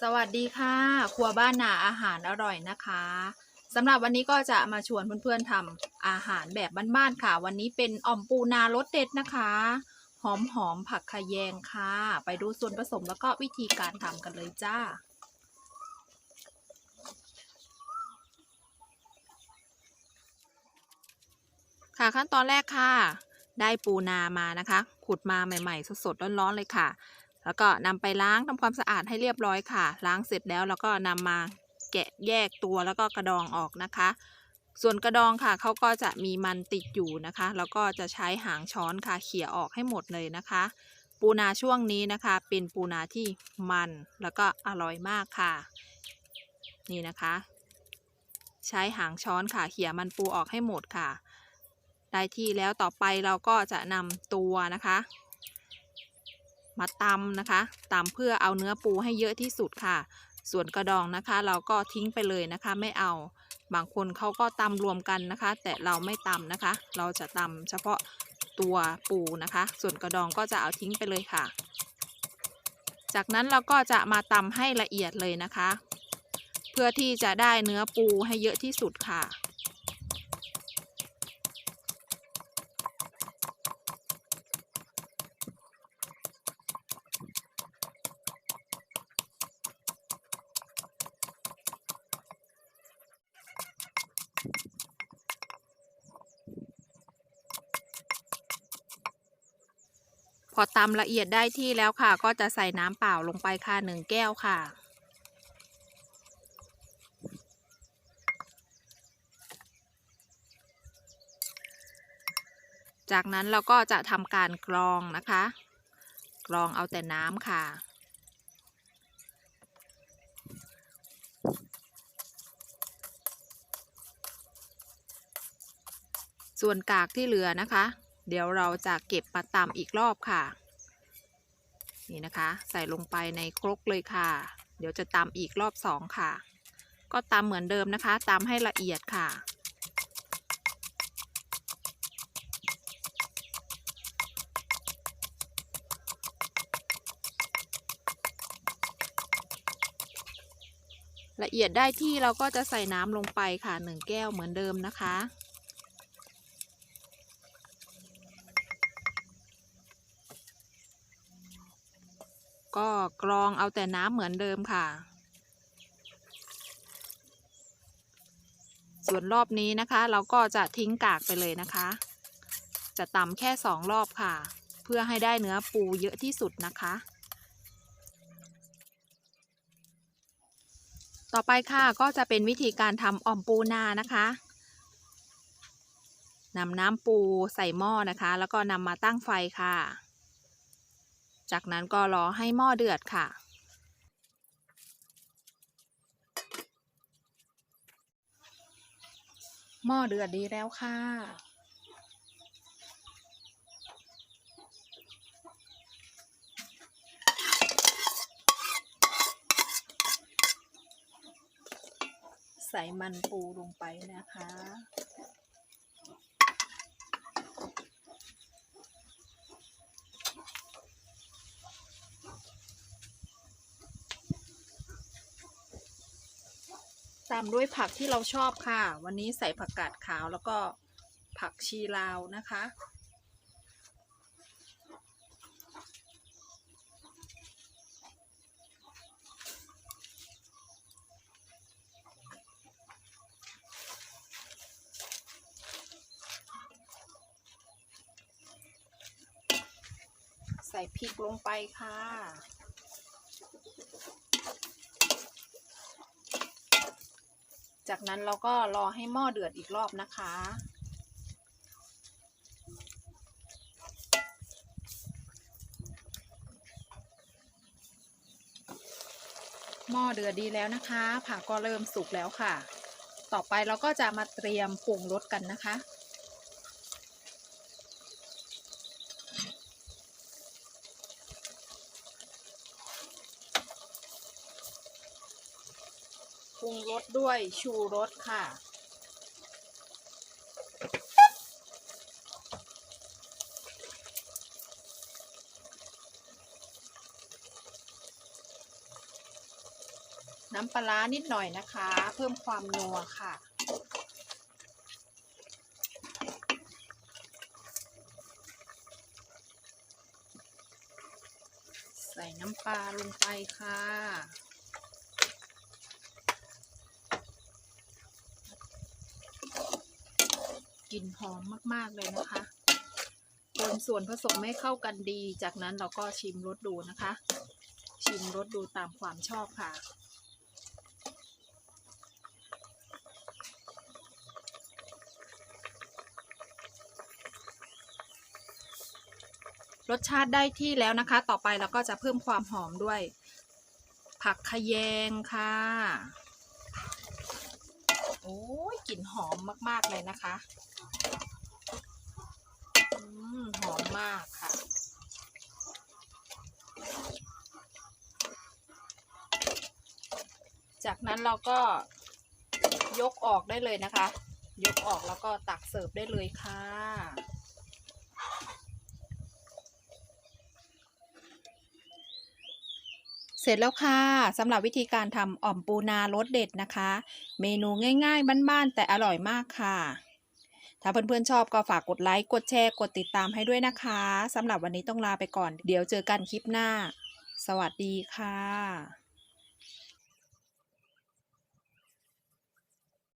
สวัสดีค่ะครัวบ้านนาอาหารอร่อยนะคะสำหรับวันนี้ก็จะมาชวนเพื่อนๆทำอาหารแบบบ้านๆค่ะ วันนี้เป็นอ่อมปูนารสเด็ดนะคะ หอมหอมๆผักขะแยงค่ะ ไปดูส่วนผสมแล้วก็วิธีการทำกันเลยจ้า ค่ะขั้นตอนแรกค่ะ ได้ปูนามานะคะ ขุดมาใหม่ๆ สดๆร้อนๆเลยค่ะ แล้วก็นำไปล้างทำความสะอาดให้เรียบร้อยค่ะ ล้างเสร็จแล้วแล้วก็นำมาแกะแยกตัวแล้วก็กระดองออกนะคะ ส่วนกระดองค่ะเขาก็จะมีมันติดอยู่นะคะ แล้วก็จะใช้หางช้อนค่ะเขี่ยออกให้หมดเลยนะคะ ปูนาช่วงนี้นะคะ เป็นปูนาที่มันแล้วก็อร่อยมากค่ะ นี่นะคะ ใช้หางช้อนค่ะเขี่ยมันปูออกให้หมดค่ะได้ที่แล้วต่อไปเราก็จะนำตัวนะคะ มาตำนะคะตำเพื่อเอาเนื้อปูให้เยอะที่สุดค่ะ ส่วนกระดองนะคะ เราก็ทิ้งไปเลยนะคะ ไม่เอาบางคนเขาก็ตำรวมกันนะคะ แต่เราไม่ตำนะคะ เราจะตำเฉพาะตัวปูนะคะ ส่วนกระดองก็จะเอาทิ้งไปเลยค่ะ จากนั้นเราก็จะมาตำให้ละเอียดเลยนะคะ เพื่อที่จะได้เนื้อปูให้เยอะที่สุดค่ะ อตำละเอียดได้ที่แล้วค่ะ ก็จะใส่น้ำเปล่าลงไปค่ะหนึ่งแก้วค่ะ จากนั้นเราก็จะทำการกรองนะคะ กรองเอาแต่น้ำค่ะส่วนกากที่เหลือนะคะ เดี๋ยวเราจะเก็บมาตำอีกรอบค่ะ นี่นะคะ ใส่ลงไปในครกเลยค่ะ เดี๋ยวจะตำอีกรอบสองค่ะ ก็ตำเหมือนเดิมนะคะตำให้ละเอียดค่ะละเอียดได้ที่เราก็จะใส่น้ำลงไปค่ะหนึ่งแก้วเหมือนเดิมนะคะ ก็กรองเอาแต่น้ำเหมือนเดิมค่ะ ส่วนรอบนี้นะคะ เราก็จะทิ้งกากไปเลยนะคะ จะตำแค่สองรอบค่ะ เพื่อให้ได้เนื้อปูเยอะที่สุดนะคะ ต่อไปค่ะก็จะเป็นวิธีการทำอ่อมปูนานะคะนำน้ำปูใส่หม้อนะคะ แล้วก็นำมาตั้งไฟค่ะ จากนั้นก็รอให้หม้อเดือดค่ะ หม้อเดือดดีแล้วค่ะ ใส่มันปูลงไปนะคะ ตามด้วยผักที่เราชอบค่ะ วันนี้ใส่ผักกาดขาวแล้วก็ผักชีลาวนะคะ ใส่พริกลงไปค่ะ จากนั้นเราก็รอให้หม้อเดือดอีกรอบนะคะ หม้อเดือดดีแล้วนะคะ ผักก็เริ่มสุกแล้วค่ะ ต่อไปเราก็จะมาเตรียมปรุงรสกันนะคะ ปรุงรสด้วยชูรสค่ะ น้ำปลาร้านิดหน่อยนะคะ เพิ่มความนัวค่ะใส่น้ำปลาลงไปค่ะ กลิ่นหอมมาก ๆ เลยนะคะคนส่วนผสมให้เข้ากันดี จากนั้นเราก็ชิมรสดูนะคะ ชิมรสดูตามความชอบค่ะ รสชาติได้ที่แล้วนะคะ ต่อไปเราก็จะเพิ่มความหอมด้วย ผักขยงค่ะ อ้ยกลิ่นหอมมากๆเลยนะคะอืมหอมมากค่ะจากนั้นเราก็ยกออกได้เลยนะคะ ยกออกแล้วก็ตักเสิร์ฟได้เลยค่ะ เสร็จแล้วค่ะสำหรับวิธีการทำอ่อมปูนารสเด็ดนะคะ เมนูง่าย ๆ บ้านๆแต่อร่อยมากค่ะ ถ้าเพื่อนๆชอบก็ฝากกดไลค์กดแชร์กดติดตามให้ด้วยนะคะสำหรับวันนี้ต้องลาไปก่อน เดี๋ยวเจอกันคลิปหน้า สวัสดีค่ะ